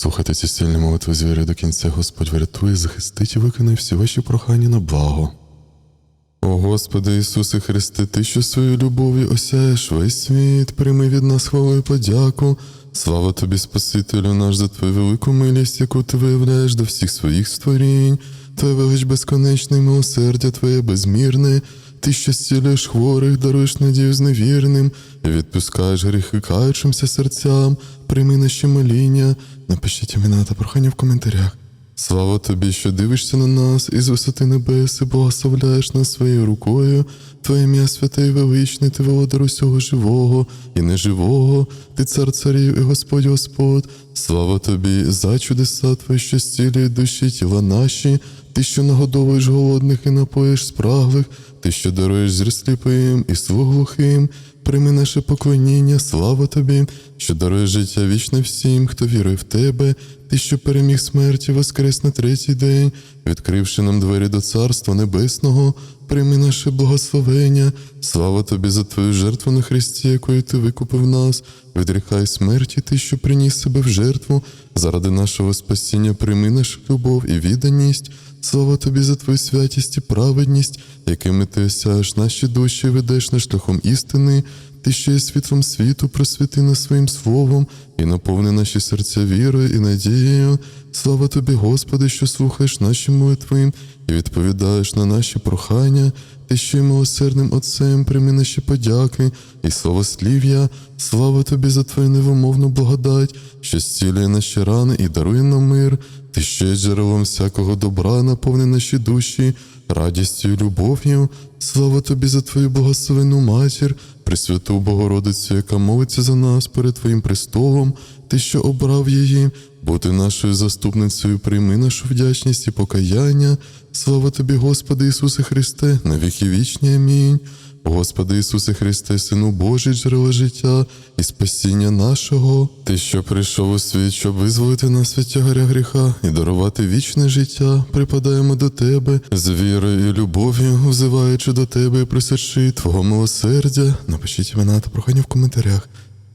Слухайте ці сильні молитви звіри до кінця, Господь врятує, захистить і виконає всі ваші прохання на благо. О Господи Ісусе Христе, Ти, що свою любов'ю осяєш весь світ, прийми від нас хвалу і подяку. Слава тобі, Спасителю наш, за твою велику милість, яку ти виявляєш до всіх своїх створінь, Твоя велич безконечна і милосердя Твоє безмірне, ти, що зцілюєш хворих, даруєш надію зневірним відпускаєш гріхи каючимся серцям, прийми наші моління, напишіть імена та прохання в коментарях. Слава тобі, що дивишся на нас із висоти небес і благословляєш нас своєю рукою. Твоє ім'я святе і величне, ти володар усього живого і неживого, ти цар царів і Господь Господь. Слава тобі за чудеса твої, що зцілюють душі тіла наші, ти, що нагодовуєш голодних і напоїш спраглих, ти, що даруєш зір сліпим і слух. Прийми наше поклоніння, слава тобі, що дарує життя вічне всім, хто вірує в тебе, ти, що переміг смерті, воскрес на третій день, відкривши нам двері до Царства Небесного, прийми наше благословення, слава тобі за твою жертву на Христі, якою ти викупив нас, відрікай смерті, ти, що приніс себе в жертву, заради нашого спасіння прийми нашу любов і відданість. Слава тобі за твою святість і праведність, якими ти осяєш наші душі, і ведеш на шляхом істини. Ти, що є світлом світу, просвіти нас своїм словом і наповни наші серця вірою і надією. Слава тобі, Господи, що слухаєш наші молитви і відповідаєш на наші прохання. Ти, що є милосердним Отцем, прийми наші подяки і славослів'я. Слава тобі за твою невимовну благодать, що зцілює наші рани і дарує нам мир. Ти ще є джерелом всякого добра, наповни наші душі, радістю і любов'ю. Слава тобі за твою благословену матір, Пресвяту Богородицю, яка молиться за нас перед Твоїм престолом, ти, що обрав її, бути нашою заступницею, прийми нашу вдячність і покаяння. Слава тобі, Господи Ісусе Христе, на віки вічні. Амінь. Господи Ісусе Христе, Сину Божий, джерело життя і спасіння нашого, Ти, що прийшов у світ, щоб визволити нас від тягаря гріха і дарувати вічне життя, припадаємо до Тебе з вірою і любов'ю, взиваючи до Тебе і просячи Твого милосердя. Напишіть імена та прохання в коментарях.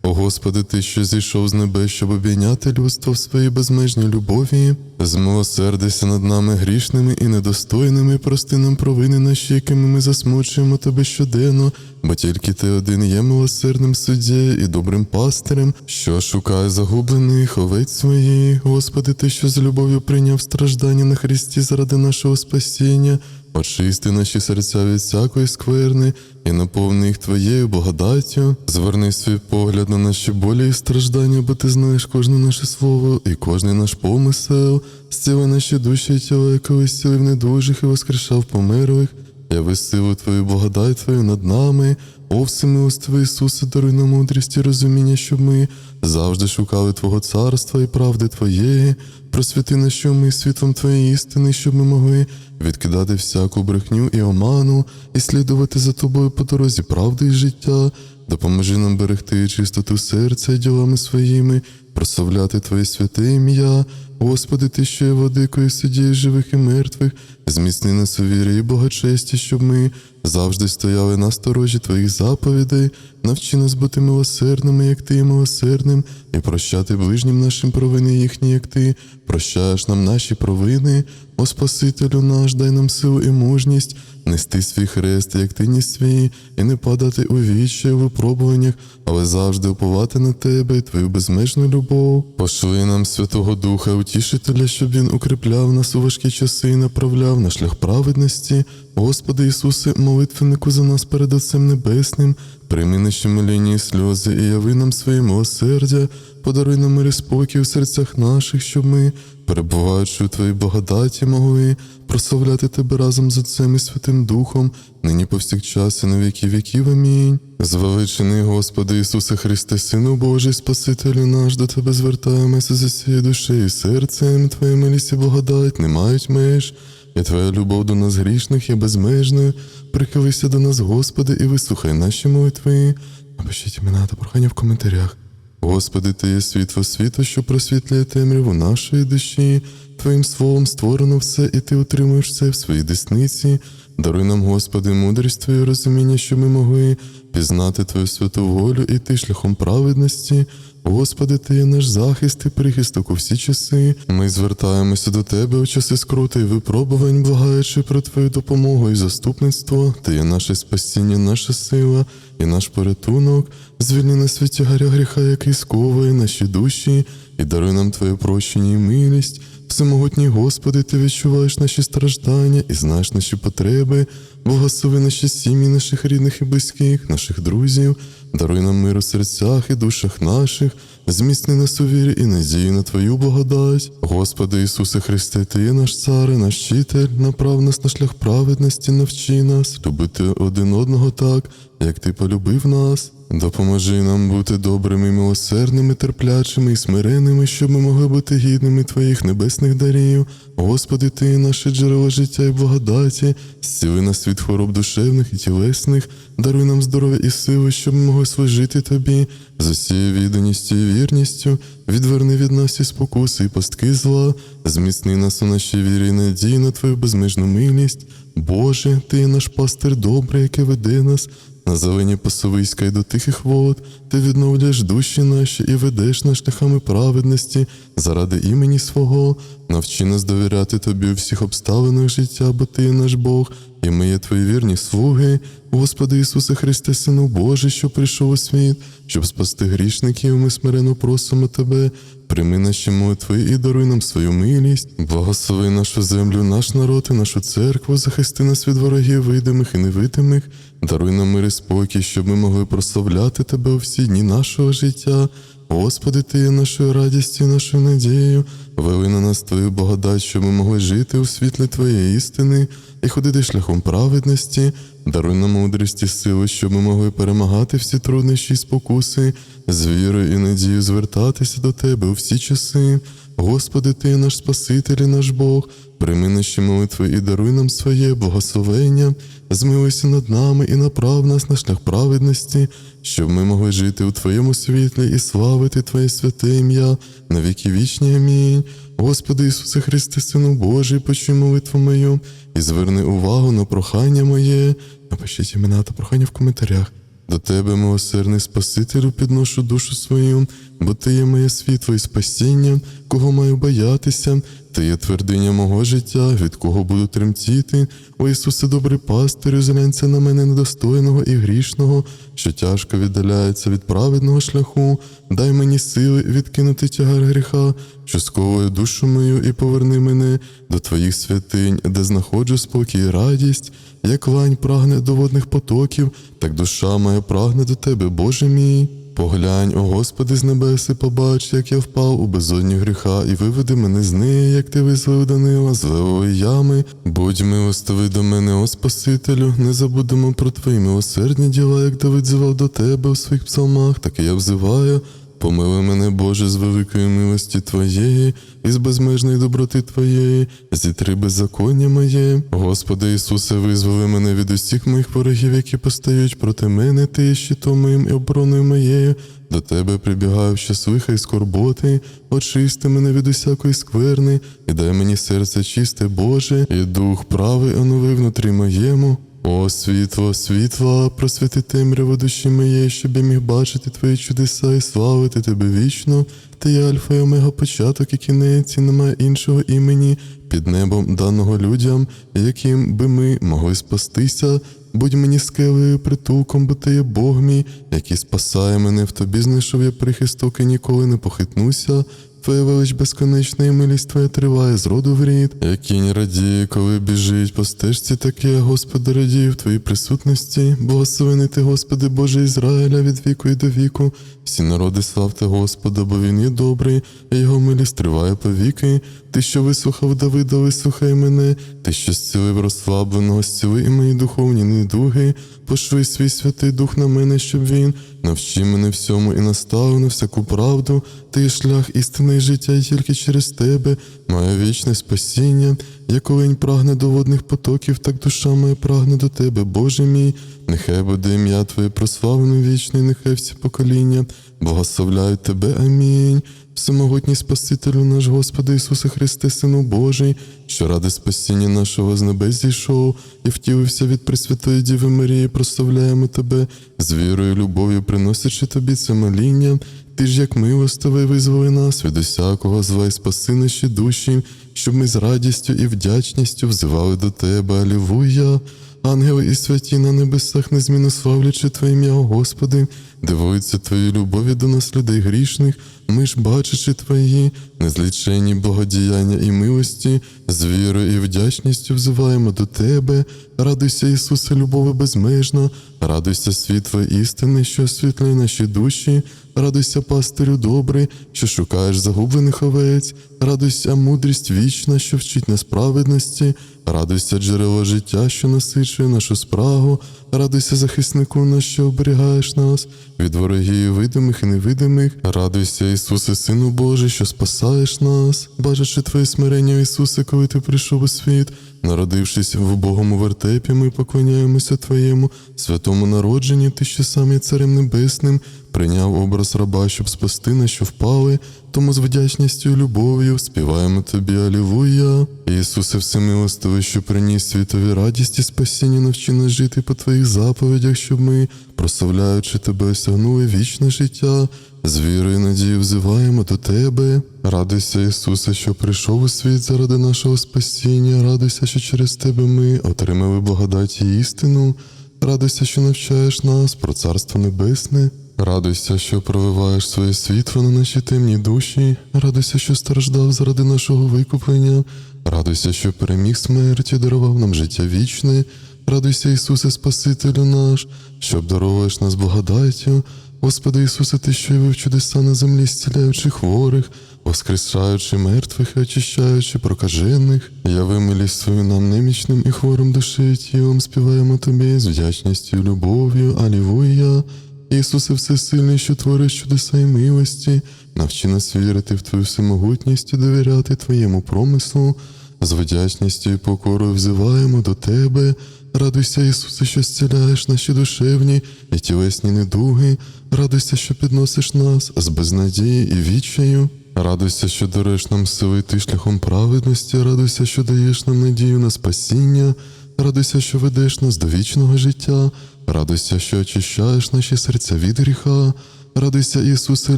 О Господи, Ти, що зійшов з небес, щоб обійняти людство в своїй безмежній любові, змилосердися над нами грішними і недостойними, прости нам провини наші, якими ми засмучуємо Тебе щоденно, бо тільки Ти один є милосердним суддєю і добрим пастирем, що шукає загублених овець своїх. Господи, Ти, що з любов'ю прийняв страждання на Христі заради нашого спасіння. Очисти наші серця від всякої скверни і наповни їх Твоєю благодаттю. Зверни свій погляд на наші болі і страждання, бо ти знаєш кожне наше слово і кожний наш помисел. Зціли наші душі і тіла, як колись зцілив недужих і воскрешав померлих. Яви силу Твою, благодать Твою над нами. О, всемилостивий Ісусе, даруй нам мудрість і розуміння, щоб ми завжди шукали Твого царства і правди Твоєї. Просвіти нас, що ми світлом Твоєї істини, щоб ми могли відкидати всяку брехню і оману, і слідувати за тобою по дорозі правди і життя. Допоможи нам берегти чистоту серця ділами своїми, прославляти Твоє святе ім'я. Господи, Ти, що є владикою суддєю живих і мертвих, зміцни нас у вірі і благочесті, щоб ми завжди стояли на сторожі Твоїх заповідей, навчи нас бути милосердними, як Ти є милосердним, і прощати ближнім нашим провини їхні, як Ти, прощаєш нам наші провини, о Спасителю наш, дай нам силу і мужність, нести свій хрест, як ти ніс свій, і не падати у вічі у випробуваннях, але завжди уповати на тебе і твою безмежну любов. Пошли нам Святого Духа, утішителя, щоб він укріпляв нас у важкі часи і направляв на шлях праведності. Господи Ісусе, молитвеннику за нас перед Отцем Небесним, прийми наші моління і сльози, і яви нам своє милосердя, подаруй нам мир і спокій у серцях наших, щоб ми, перебуваючи у Твоїй благодаті, могли прославляти Тебе разом з Отцем і Святим Духом, нині повсякчас і на віки віків. Амінь. Звеличений Господи Ісусе Христе, Сину Божий, Спасителю наш, до Тебе звертаємося за всією душею і серцем, Твоя милість і благодать не мають меж. І Твоя любов до нас грішних є безмежною. Прихилися до нас, Господи, і вислухай наші молитви. Напишіть імена та прохання в коментарях. Господи, Ти є світло світу, що просвітлює темряву нашої душі. Твоїм словом створено все, і ти утримуєш все в своїй десниці. Даруй нам, Господи, мудрість Твоє розуміння, що ми могли пізнати Твою святу волю і Ти шляхом праведності. Господи, Ти є наш захист і прихисток у всі часи. Ми звертаємося до Тебе у часи скрути і випробувань, благаючи про Твою допомогу і заступництво. Ти є наше спасіння, наша сила і наш порятунок. Звільни нас від тягаря гріха, який сковує наші душі, і даруй нам Твоє прощення і милість. Всемогутній Господи, Ти відчуваєш наші страждання і знаєш наші потреби. Благослови наші сім'ї, наших рідних і близьких, наших друзів, даруй нам мир у серцях і душах наших, зміцни нас у вірі і надії на Твою благодать. Господи Ісусе Христе, Ти є наш цар, і наш вчитель, направ нас на шлях праведності, навчи нас, любити один одного так, як Ти полюбив нас. Допоможи нам бути добрими, милосердними, терплячими і смиренними, щоб ми могли бути гідними Твоїх небесних дарів. Господи, Ти наше джерело життя і благодаті, зціли нас від хвороб душевних і тілесних, даруй нам здоров'я і сили, щоб ми могли служити Тобі з усією відданістю і вірністю, відверни від нас і спокуси і пастки зла, зміцни нас у нашій вірі і надії на Твою безмежну милість. Боже, Ти наш пастир добрий, який веде нас. На зелені пасовиська й до тихих вод, ти відновлюєш душі наші і ведеш нас шляхами праведності заради імені свого, навчи нас довіряти тобі у всіх обставинах життя, бо ти є наш Бог, і ми є твої вірні слуги. Господи Ісусе Христе, Сину Божий, що прийшов у світ, щоб спасти грішників, ми смиренно просимо Тебе. Прийми наші молитви і даруй нам свою милість, благослови нашу землю, наш народ і нашу церкву, захисти нас від ворогів видимих і невидимих, даруй нам мир і спокій, щоб ми могли прославляти Тебе у всі дні нашого життя. Господи, Ти є нашою радістю, нашою надією, вели на нас Твою благодать, щоб ми могли жити у світлі Твоєї істини і ходити шляхом праведності, даруй нам мудрість і сили, щоб ми могли перемагати всі труднощі і спокуси, з вірою і надією звертатися до Тебе у всі часи. Господи, Ти наш Спаситель і наш Бог, прийми наші молитви і даруй нам своє благословення, змилуйся над нами і направ нас на шлях праведності, щоб ми могли жити у Твоєму світлі і славити Твоє святе ім'я на віки вічні. Амінь. Господи Ісусе Христе, Сину Божий, почуй молитву мою і зверни увагу на прохання моє. Напишіть імена та прохання в коментарях. До тебе, милосердний Спасителю, підношу душу свою, бо ти є моє світло і спасіння, кого маю боятися, ти є твердиня мого життя, від кого буду тремтіти. О Ісусе, добрий пастирю, зглянься на мене недостойного і грішного, що тяжко віддаляється від праведного шляху. Дай мені сили відкинути тягар гріха, що сковує душу мою, і поверни мене до Твоїх святинь, де знаходжу спокій і радість. Як лань прагне до водних потоків, так душа моя прагне до тебе, Боже мій. Поглянь, о Господи, з небеси, побач, як я впав у безодню гріха, і виведи мене з неї, як ти визволив Данила з левої ями. Будь милостивий до мене, о Спасителю, не забудемо про твої милосердні діла, як Давид звав до тебе у своїх псалмах, так і я взиваю. Помили мене, Боже, з великої милості Твоєї і з безмежної доброти Твоєї, зітри беззаконня моє. Господи Ісусе, визволи мене від усіх моїх ворогів, які постають проти мене, Ти є щитом моїм і обороною моєю. До Тебе прибігаю час і скорботи, очисти мене від усякої скверни, і дай мені серце чисте, Боже, і дух правий онови внутрі моєму. О, світло, світла, просвіти темряву душі моєї, щоб я міг бачити твої чудеса і славити тебе вічно. Ти є альфа і омега початок і кінець, і немає іншого імені під небом даного людям, яким би ми могли спастися. Будь мені скелею, притулком, бо ти є Бог мій, який спасає мене в тобі, знайшов я прихисток і ніколи не похитнуся. Твоя велич безконечна і милість твоя триває з роду в рід. Як кінь радіє, коли біжить по стежці, так я, Господи, радію в твоїй присутності. Благословений ти, Господи, Боже Ізраїля, від віку і до віку. Всі народи славте Господа, бо він є добрий, а його милість триває по віки. Ти, що вислухав Давида, вислухай мене, ти, що зцілив розслабленого, зціли і мої духовні недуги. Пошли свій святий дух на мене, щоб він навчи мене всьому і наставив на всяку правду. Ти шлях істини і життя, і тільки через тебе має вічне спасіння. Як олень прагне до водних потоків, так душа моя прагне до тебе, Боже мій. Нехай буде ім'я Твоє прославлене вічне, нехай всі покоління благословляють Тебе. Амінь. Всемогутній Спасителю наш Господи Ісусе Христе, Сину Божий, що ради спасіння нашого з небес зійшов і втілився від Пресвятої Діви Марії, прославляємо Тебе з вірою, і любов'ю, приносячи Тобі це моління. Ти ж, як милостивий, визволи нас від усякого зла і спаси наші душі, щоб ми з радістю і вдячністю взивали до Тебе. Алілуя! Ангели і святі на небесах незмінно славлячи Твоє ім'я, Господи, дивуються Твоєю любові до нас, людей грішних. Ми ж, бачачи Твої незліченні благодіяння і милості, з вірою і вдячністю взиваємо до Тебе. Радуйся, Ісусе, любови безмежна, радуйся світло істини, що освітлює наші душі. Радуйся, пастирю добрий, що шукаєш загублених овець, радуйся, мудрість вічна, що вчить нас праведності, радуйся, джерело життя, що насичує нашу спрагу, радуйся, захиснику наш, що оберігаєш нас, від ворогів видимих і невидимих, радуйся, Ісусе, Сину Божий, що спасаєш нас, бачачи Твоє смирення, Ісусе, коли Ти прийшов у світ. Народившись в убогому вертепі, ми поклоняємося Твоєму. Святому народженні, Ти що сам є Царем Небесним, прийняв образ раба, щоб спасти нас, що впали, тому з вдячністю і любов'ю співаємо Тобі, Алілуя. Ісусе, всемилостивий, що приніс світові радість і спасіння, навчи нас жити по Твоїх заповідях, щоб ми, прославляючи Тебе, осягнули вічне життя. З вірою і надією взиваємо до Тебе. Радуйся, Ісусе, що прийшов у світ заради нашого спасіння. Радуйся, що через Тебе ми отримали благодать і істину. Радуйся, що навчаєш нас про Царство Небесне. Радуйся, що проливаєш своє світло на наші темні душі. Радуйся, що страждав заради нашого викуплення. Радуйся, що переміг смерть і дарував нам життя вічне. Радуйся, Ісусе, Спасителю наш, що обдаровуєш нас благодаттю. Господи Ісусе, Ти, що явив чудеса на землі, зціляючи хворих, воскрешаючи мертвих і очищаючи прокажених, яви милість свою нам немічним і хворим душею тілом, співаємо Тобі з вдячністю любов'ю. Алілуя! Ісусе Всесильний, що твориш чудеса і милості, навчи нас вірити в Твою всемогутність і довіряти Твоєму промислу. З вдячністю і покорою взиваємо до Тебе. Радуйся, Ісусе, що зціляєш наші душевні і тілесні недуги. Радуйся, що підносиш нас з безнадії і відчаю. Радуйся, що даруєш нам сили йти шляхом праведності. Радуйся, що даєш нам надію на спасіння. Радуйся, що ведеш нас до вічного життя. Радуйся, що очищаєш наші серця від гріха. Радуйся, Ісусе,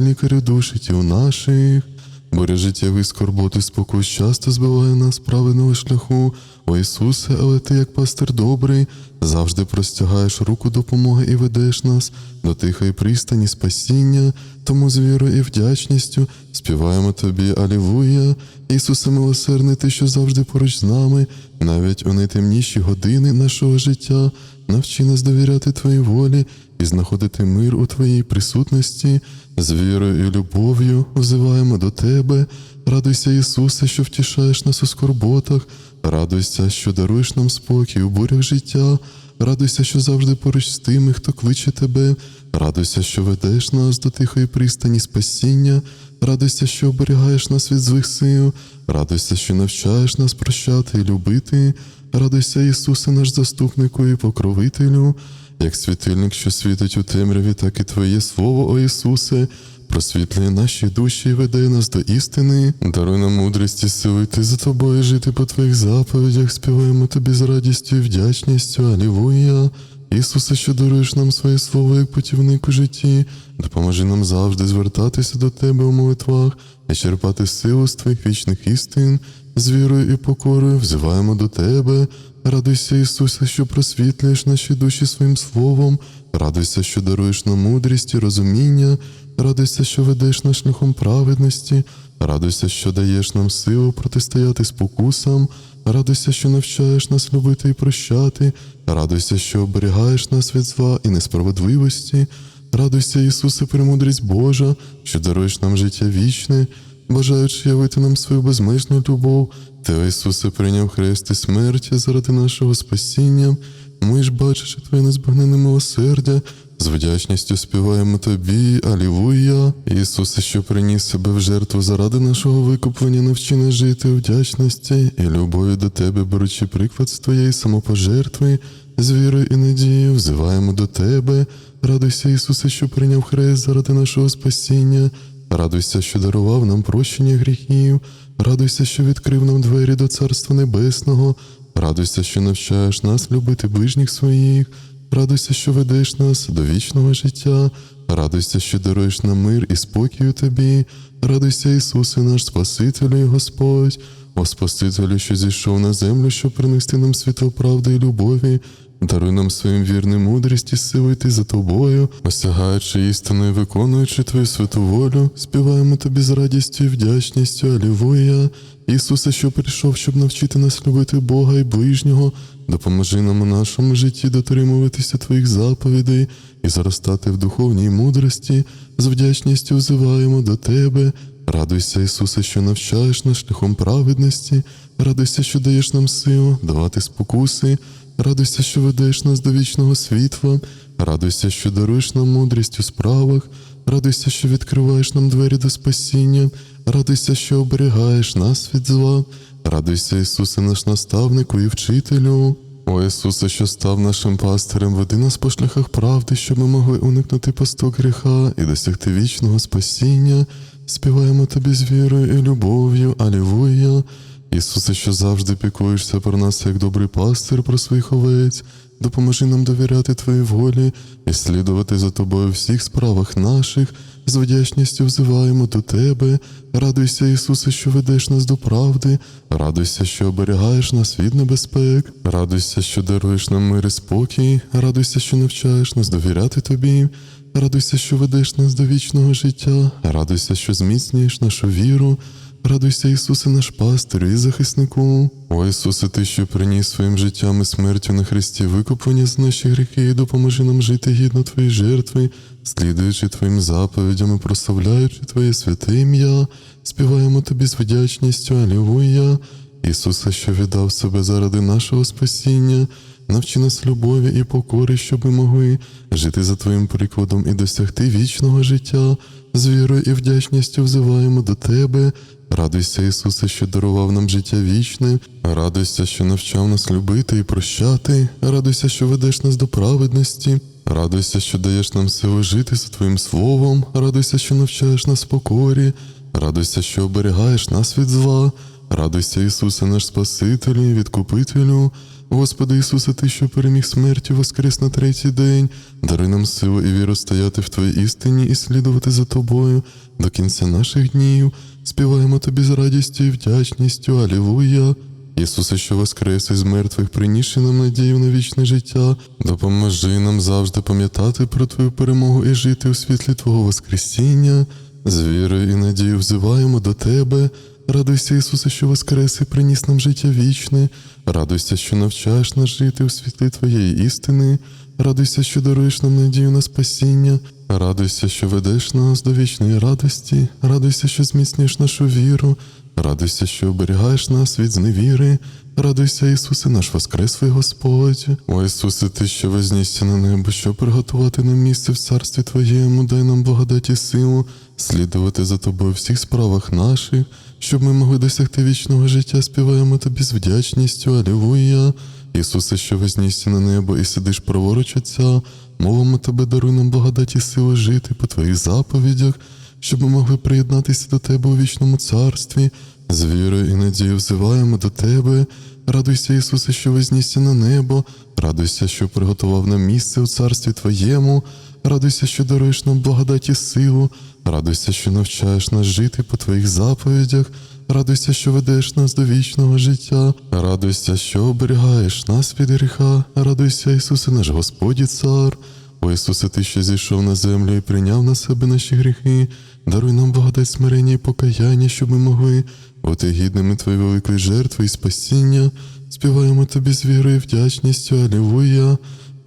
лікарю душі у наших. Буря життєвий скорботи спокус часто збиває нас правильного шляху. О Ісусе, але Ти, як пастир добрий, завжди простягаєш руку допомоги і ведеш нас до тихої пристані спасіння, тому з вірою і вдячністю співаємо Тобі, Алілуя. Ісусе милосердний, Ти, що завжди поруч з нами, навіть у найтемніші години нашого життя, навчи нас довіряти Твоїй волі і знаходити мир у Твоїй присутності, з вірою і любов'ю взиваємо до Тебе. Радуйся, Ісусе, що втішаєш нас у скорботах, радуйся, що даруєш нам спокій у бурях життя, радуйся, що завжди поруч з тими, хто кличе Тебе, радуйся, що ведеш нас до тихої пристані спасіння, радуйся, що оберігаєш нас від злих сил, радуйся, що навчаєш нас прощати і любити, радуйся, Ісусе, наш заступнику і покровителю, як світильник, що світить у темряві, так і Твоє Слово, о Ісусе, просвітлює наші душі і веде нас до істини, даруй нам мудрість і сили йти за тобою, жити по Твоїх заповідях, співаємо Тобі з радістю і вдячністю, Алілуя. Ісусе, що даруєш нам своє слово як путівник у житті, допоможи нам завжди звертатися до Тебе у молитвах і черпати силу з Твоїх вічних істин, з вірою і покорою взиваємо до Тебе. Радуйся, Ісусе, що просвітлюєш наші душі своїм словом, радуйся, що даруєш нам мудрість і розуміння, радуйся, що ведеш нас шляхом праведності, радуйся, що даєш нам силу протистояти спокусам, радуйся, що навчаєш нас любити і прощати, радуйся, що оберігаєш нас від зла і несправедливості, радуйся, Ісусе, премудрість Божа, що даруєш нам життя вічне, бажаючи явити нам свою безмежну любов. Ти, Ісусе, прийняв хрест і смерть заради нашого спасіння. Ми ж, бачачи Твоє незбагненне милосердя, з вдячністю співаємо Тобі, Алілуя. Ісусе, що приніс себе в жертву заради нашого викуплення, навчи нас жити у вдячності і любові до Тебе, беручи приклад з Твоєї самопожертви, з вірою і надією взиваємо до Тебе. Радуйся, Ісусе, що прийняв хрест заради нашого спасіння. Радуйся, що дарував нам прощення гріхів. Радуйся, що відкрив нам двері до Царства Небесного. Радуйся, що навчаєш нас любити ближніх своїх. Радуйся, що ведеш нас до вічного життя. Радуйся, що даруєш нам мир і спокій у тобі. Радуйся, Ісусе, наш Спасителю і Господь, о Спасителю, що зійшов на землю, щоб принести нам світло правди і любові. Даруй нам своїм вірним мудрість і силу йти за тобою, осягаючи істину і виконуючи твою святу волю, співаємо тобі з радістю і вдячністю, Алілуя. Ісусе, що прийшов, щоб навчити нас любити Бога і ближнього, допоможи нам у нашому житті дотримуватися твоїх заповідей і зростати в духовній мудрості, з вдячністю взиваємо до Тебе. Радуйся, Ісусе, що навчаєш нас шляхом праведності, радуйся, що даєш нам силу давати спокуси, радуйся, що ведеш нас до вічного світла, радуйся, що даруєш нам мудрість у справах, радуйся, що відкриваєш нам двері до спасіння, радуйся, що оберігаєш нас від зла, радуйся, Ісусе, наш наставнику і вчителю. О Ісусе, що став нашим пастирем, веди нас по шляхах правди, щоб ми могли уникнути пасток гріха і досягти вічного спасіння. Співаємо тобі з вірою і любов'ю, Алілуя. Ісусе, що завжди піклуєшся про нас, як добрий пастир про своїх овець, допоможи нам довіряти Твоїй волі і слідувати за тобою в всіх справах наших. З вдячністю взиваємо до Тебе. Радуйся, Ісусе, що ведеш нас до правди, радуйся, що оберігаєш нас від небезпек, радуйся, що даруєш нам мир і спокій, радуйся, що навчаєш нас довіряти Тобі. Радуйся, що ведеш нас до вічного життя, радуйся, що зміцнюєш нашу віру. Радуйся, Ісусе, наш пастирю і захиснику. О Ісусе, Ти, що приніс своїм життям і смертю на Христі викуплення з наші гріхи, і допоможи нам жити гідно Твоєї жертви, слідуючи Твоїм заповідям і прославляючи Твоє святе ім'я, співаємо Тобі з вдячністю, Алілуя. Ісусе, що віддав себе заради нашого спасіння, навчи нас любові і покори, щоб ми могли жити за Твоїм прикладом і досягти вічного життя. З вірою і вдячністю взиваємо до Тебе. Радуйся, Ісусе, що дарував нам життя вічне, радуйся, що навчав нас любити і прощати, радуйся, що ведеш нас до праведності, радуйся, що даєш нам сили жити за Твоїм словом, радуйся, що навчаєш нас покорі, радуйся, що оберігаєш нас від зла, радуйся, Ісусе, наш Спасителю і відкупителю. Господи Ісусе, Ти, що переміг смертю, воскрес на третій день, даруй нам силу і віру стояти в Твоїй істині і слідувати за Тобою до кінця наших днів. Співаємо Тобі з радістю і вдячністю, Алілуя. Ісусе, що воскрес із мертвих, принісши нам надію на вічне життя, допоможи нам завжди пам'ятати про Твою перемогу і жити у світлі Твого Воскресіння. З вірою і надією взиваємо до Тебе. Радуйся, Ісусе, що воскрес і приніс нам життя вічне. Радуйся, що навчаєш нас жити у світлі Твоєї істини. Радуйся, що даруєш нам надію на спасіння. Радуйся, що ведеш нас до вічної радості. Радуйся, що зміцнюєш нашу віру. Радуйся, що оберігаєш нас від зневіри. Радуйся, Ісусе, наш Воскреслий Господь. О Ісусе, Ти, що вознісся на небо, щоб приготувати нам місце в царстві Твоєму, дай нам благодаті силу, слідувати за Тобою в всіх справах наших, щоб ми могли досягти вічного життя, співаємо Тобі з вдячністю, Алілуя. Ісусе, що вознісся на небо і сидиш праворуч Отця, мовимо Тебе, даруй нам благодаті сили жити по Твоїх заповідях, щоб ми могли приєднатися до Тебе у вічному царстві. З вірою і надією взиваємо до Тебе. Радуйся, Ісусе, що вознісся на небо, радуйся, що приготував нам місце у царстві Твоєму, радуйся, що даруєш нам благодаті силу, радуйся, що навчаєш нас жити по Твоїх заповідях, радуйся, що ведеш нас до вічного життя, радуйся, що оберігаєш нас від гріха, радуйся, Ісусе, наш Господь Цар. О Ісусе, Ти, що зійшов на землю і прийняв на себе наші гріхи, даруй нам благодать смирення і покаяння, щоб ми могли бути гідними Твоєї великої жертви і спасіння. Співаємо Тобі з вірою і вдячністю, Алілуя.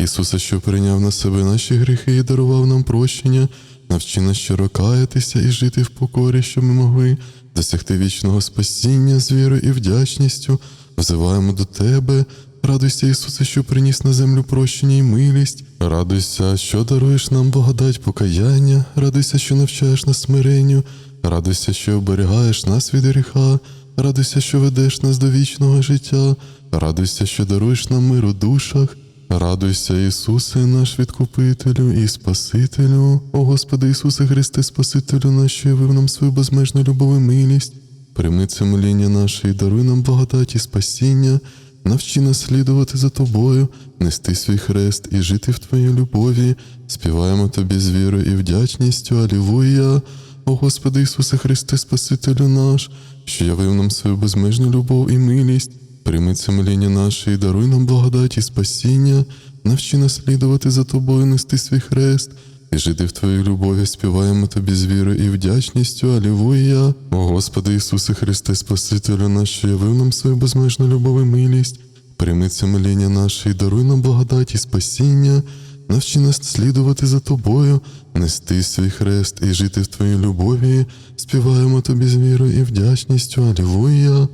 Ісусе, що прийняв на себе наші гріхи і дарував нам прощення, навчи нас щиро каятися і жити в покорі, щоб ми могли досягти вічного спасіння з вірою і вдячністю. Взиваємо до Тебе. Радуйся, Ісусе, що приніс на землю прощення і милість. Радуйся, що даруєш нам благодать покаяння, радуйся, що навчаєш нас смиренню, радуйся, що оберігаєш нас від гріха, радуйся, що ведеш нас до вічного життя, радуйся, що даруєш нам мир у душах, Радуйся, Ісусе, наш відкупителю і Спасителю, о Господи Ісусе Христе, Спасителю наш, що явив нам свою безмежну любов і милість. Прийми це моління наше і даруй нам благодать і спасіння, навчи нас слідувати за Тобою, нести свій хрест і жити в Твоїй любові. Співаємо Тобі з вірою і вдячністю. Алілуя! О Господи Ісусе Христе, Спасителю наш, що явив нам свою безмежну любов і милість. Прийми це моління наше і даруй нам благодать і спасіння, навчи нас слідувати за тобою, нести свій хрест і жити в Твоїй любові, співаємо Тобі з вірою і вдячністю. Алілуя! О Господи Ісусе Христе, Спасителю наш, явив нам свою безмежну любов і милість. Прийми це моління наше і даруй нам благодать і спасіння, навчи нас слідувати за тобою, нести свій хрест і жити в Твоїй любові, співаємо Тобі з вірою і вдячністю. Алілуя!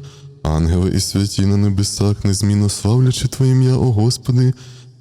Ангели і святі на небесах, незмінно славлячи Твоє ім'я, о Господи,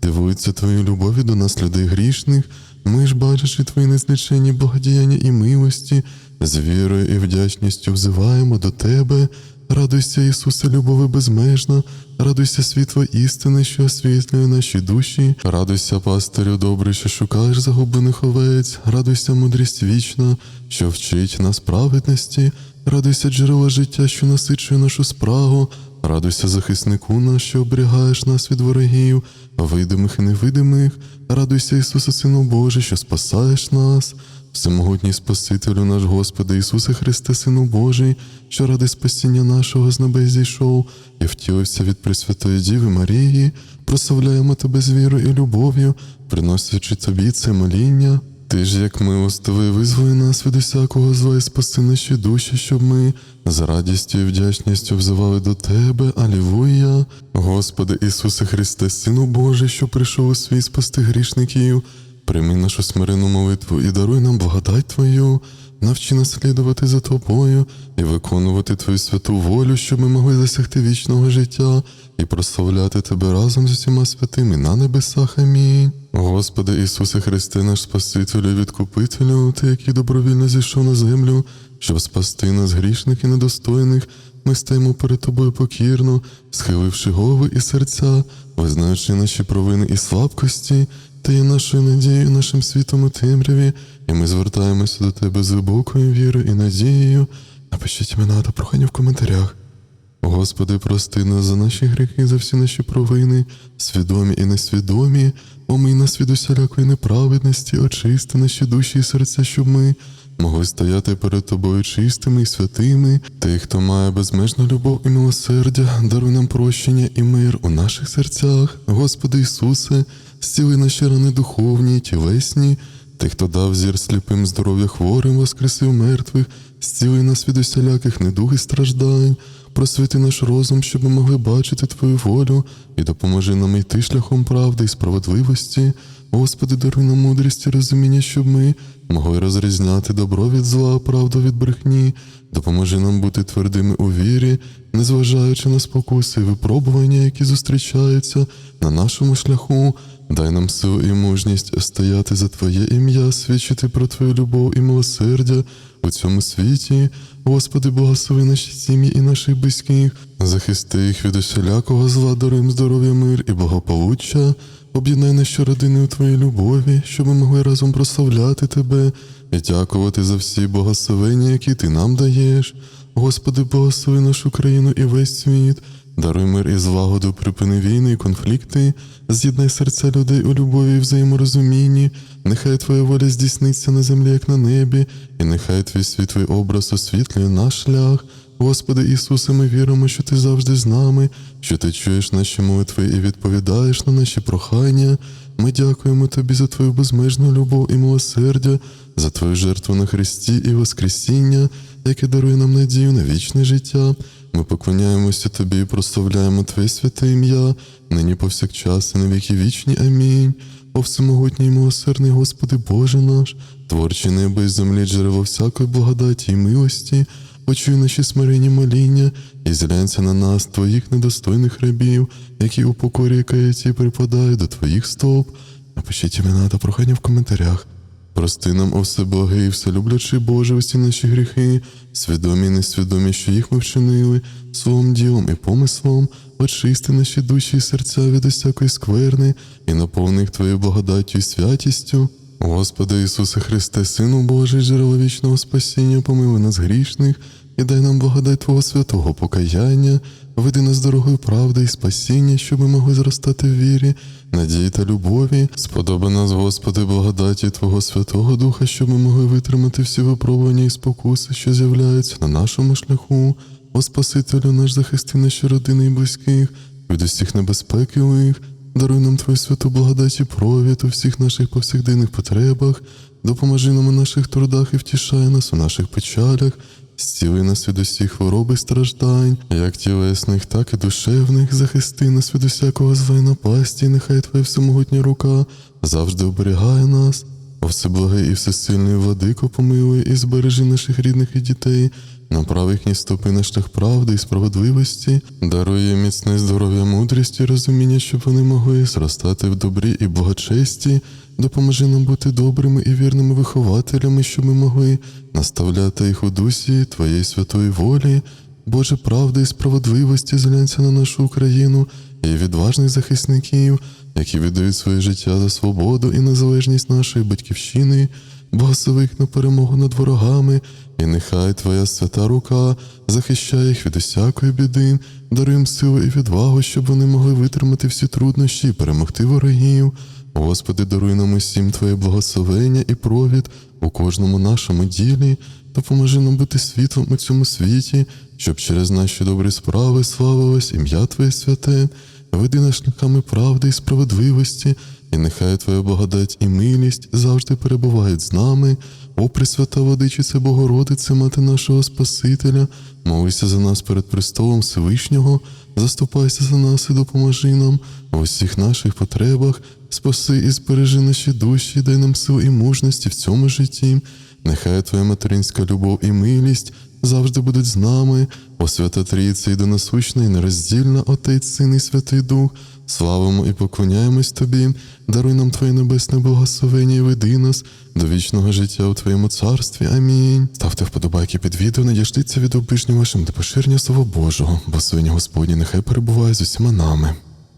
дивуються Твоєю любові до нас, людей грішних. Ми ж, бачачи Твої незліченні благодіяння і милості, з вірою і вдячністю взиваємо до Тебе. Радуйся, Ісусе, любови безмежна, радуйся світло істини, що освітлює наші душі, радуйся, пастирю добрий, що шукаєш загублених овець, радуйся, мудрість вічна, що вчить нас праведності, радуйся, джерело життя, що насичує нашу спрагу, радуйся, захиснику наш, що оберігаєш нас від ворогів, видимих і невидимих, радуйся, Ісусе, Сину Божий, що спасаєш нас. Всемогутній Спасителю наш Господи Ісусе Христе, Сину Божий, що ради спасіння нашого з небес зійшов і втілився від Пресвятої Діви Марії, прославляємо Тебе з вірою і любов'ю, приносячи Тобі це моління. Ти ж, як милостивий, визволи нас від усякого зла і спаси наші душі, щоб ми з радістю і вдячністю взивали до Тебе, Алілуя. Господи Ісусе Христе, Сину Божий, що прийшов у світ спасти грішників, прийми нашу смиренну молитву і даруй нам благодать Твою, навчи нас слідувати за Тобою і виконувати Твою святу волю, щоб ми могли досягти вічного життя і прославляти Тебе разом з усіма святими на небесах. Амінь. Господи Ісусе Христе, наш Спасителю відкупителю, Ти, який добровільно зійшов на землю, щоб спасти нас грішних і недостойних, ми стаємо перед Тобою покірно, схиливши голови і серця, визнаючи наші провини і слабкості, Ти є нашою надією, нашим світом у темряві, і ми звертаємося до Тебе з глибокою вірою і надією. Напишіть імена та прохання в коментарях. Господи, прости нас за наші гріхи, за всі наші провини, свідомі і несвідомі, омий нас від усілякої неправедності, очисти наші душі і серця, щоб ми могли стояти перед Тобою чистими і святими. Ти, хто має безмежну любов і милосердя, даруй нам прощення і мир у наших серцях. Господи Ісусе, зціли наші рани духовні, тілесні. Ти, хто дав зір сліпим здоров'я хворим, воскресив мертвих, зціли нас від усіляких недуг і страждань, просвіти наш розум, щоб ми могли бачити Твою волю, і допоможи нам йти шляхом правди і справедливості. Господи, даруй нам мудрість і розуміння, щоб ми могли розрізняти добро від зла, правду від брехні, допоможи нам бути твердими у вірі, незважаючи на спокуси і випробування, які зустрічаються на нашому шляху. Дай нам силу і мужність стояти за Твоє ім'я, свідчити про Твою любов і милосердя у цьому світі. Господи, благослови наші сім'ї і наших близьких, захисти їх від усілякого зла, даруй здоров'я, мир і благополуччя. Об'єднай наші родини у Твоїй любові, щоб ми могли разом прославляти Тебе і дякувати за всі благословення, які Ти нам даєш. Господи, благослови нашу країну і весь світ. Даруй мир і злагоду, припини війни і конфлікти, з'єднай серця людей у любові і взаєморозумінні, нехай Твоя воля здійсниться на землі, як на небі, і нехай Твій світлий образ освітлює наш шлях. Господи Ісусе, ми віримо, що Ти завжди з нами, що Ти чуєш наші молитви і відповідаєш на наші прохання. Ми дякуємо Тобі за Твою безмежну любов і милосердя, за Твою жертву на Христі і Воскресіння, яке дарує нам надію на вічне життя. Ми поклоняємося Тобі і прославляємо Твоє святе ім'я, нині повсякчас і на віки вічні. Амінь. О всемогутній милосердний Господи Боже наш, творчий небо і землі, джерело всякої благодаті і милості, почуй наші смиренні моління і зглянься на нас, Твоїх недостойних рабів, які у покорі каяті припадають до Твоїх стоп. Напишіть імена та прохання в коментарях. Прости нам, о всеблагий, вселюблячий Боже, усі наші гріхи, свідомі і несвідомі, що їх ми вчинили, словом, ділом і помислом, очисти наші душі і серця від усякої скверни, і наповни їх Твоєю благодаттю і святістю. Господи Ісусе Христе, Сину Божий, джерело вічного спасіння, помили нас грішних, і дай нам благодать Твого святого покаяння, веди нас дорогою правди і спасіння, щоб ми могли зростати в вірі, надії та любові. Сподоби нас, Господи, благодаті Твого Святого Духа, щоб ми могли витримати всі випробування і спокуси, що з'являються на нашому шляху. О Спасителю наш захисти наші родини і близьких, від усіх небезпек і лих, даруй нам Твою святу благодать і провід у всіх наших повсякденних потребах, допоможи нам у наших трудах і втішай нас у наших печалях, зціли нас від усіх хвороб і страждань, як тілесних, так і душевних, захисти нас від усякого зла напасті, нехай Твоя всемогутня рука завжди оберігає нас. О всеблагий і всесильний владико помилуй і збережи наших рідних і дітей, направ їхні стопи на шлях правди і справедливості, даруй їм міцне здоров'я, мудрість і розуміння, щоб вони могли зростати в добрі і благочесті, допоможи нам бути добрими і вірними вихователями, щоб ми могли наставляти їх у дусі Твоєї святої волі. Боже правди і справедливості зглянься на нашу Україну і відважних захисників, які віддають своє життя за свободу і незалежність нашої батьківщини, благослови їх на перемогу над ворогами, і нехай Твоя свята рука захищає їх від усякої біди, даруй їм силу і відвагу, щоб вони могли витримати всі труднощі і перемогти ворогів. Господи, даруй нам усім Твоє благословення і провід у кожному нашому ділі, допоможи нам бути світлом у цьому світі, щоб через наші добрі справи славилось ім'я Твоє святе, веди нас шляхами правди і справедливості, і нехай Твоя благодать і милість завжди перебувають з нами. О, Пресвята Водичице Богородице, Мати нашого Спасителя, молися за нас перед престолом Всевишнього, заступайся за нас і допоможи нам у всіх наших потребах, спаси і збережи наші душі, дай нам сил і мужності в цьому житті. Нехай Твоя материнська любов і милість завжди будуть з нами, о свята Трійця і насущна і нероздільна Отець, Син і Святий Дух. Славимо і поклоняємось Тобі, даруй нам Твоє небесне благословення і веди нас до вічного життя у Твоєму царстві. Амінь. Ставте вподобайки під відео, надішліться від обижню вашим до поширення Слова Божого, бо свині Господні нехай перебуває з усіма нами.